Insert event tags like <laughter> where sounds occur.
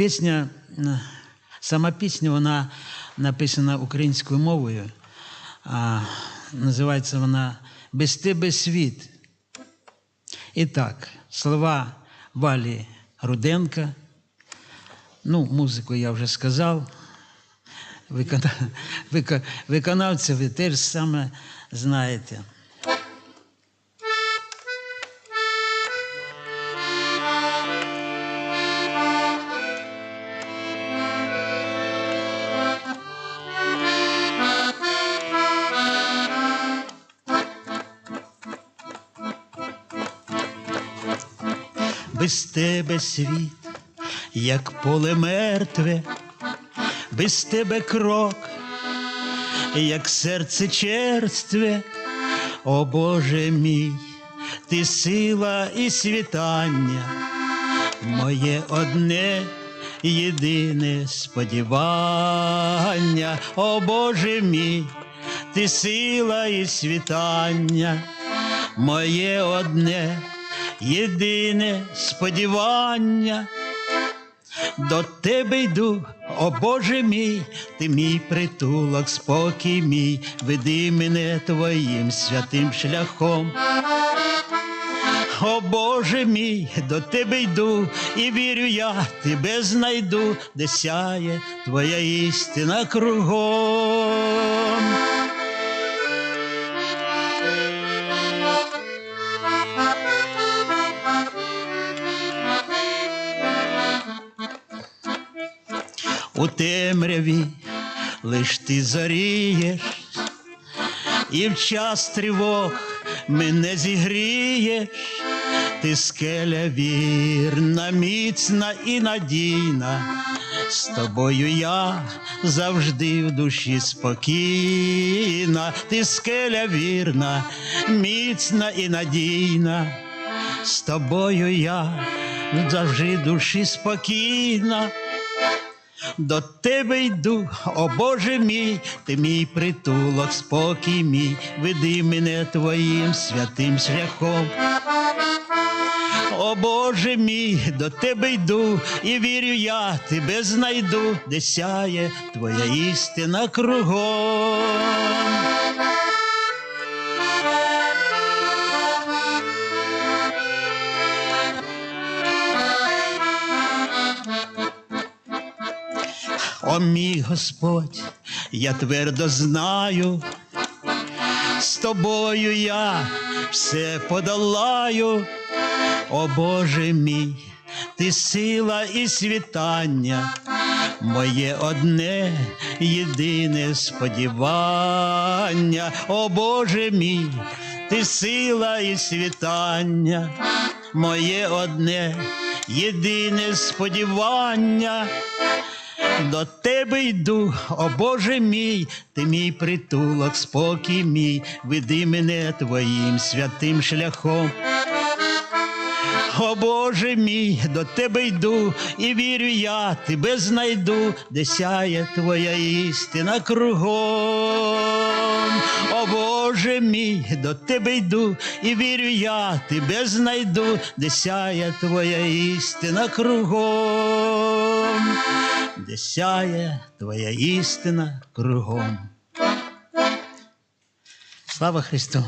Пісня, сама пісня, вона написана українською мовою. А, називається вона Без тебе світ. І так, слова Валі Руденка. Ну, музику я вже сказав. Викона... <laughs> Виконавця ви теж саме знаєте. Без тебе світ, як поле мертве, без тебе крок, як серце черстве, о Боже мій, ти сила і світання, моє одне єдине сподівання, о Боже мій, ти сила і світання, моє одне єдине сподівання. До тебе йду, о Боже мій, ти мій притулок, спокій мій, веди мене твоїм святим шляхом. О Боже мій, до тебе йду і вірю я, тебе знайду, де сяє твоя істина кругом. У темряві лиш ти зорієш, і в час тривог мене зігрієш, ти скеля вірна, міцна і надійна. З тобою я завжди в душі спокійна, ти скеля вірна, міцна і надійна. З тобою я завжди в душі спокійна. До тебе йду, о Боже мій, ти мій притулок, спокій мій, веди мене твоїм святим шляхом. О Боже мій, до тебе йду і вірю я, тебе знайду, де сяє твоя істина кругом. О мій Господь, я твердо знаю, з тобою я все подолаю, о Боже мій, ти сила і світання, моє одне єдине сподівання, о Боже мій, ти сила і світання, моє одне єдине сподівання. До тебе йду, о Боже мій, ти мій притулок, спокій мій, веди мене твоїм святим шляхом. О Боже мій, до тебе йду і вірю я, тебе знайду, де сяє твоя істина кругом. О Боже мій, до тебе йду і вірю я, тебе знайду, де сяє твоя істина кругом, де сяє твоя істина кругом. Слава Христу!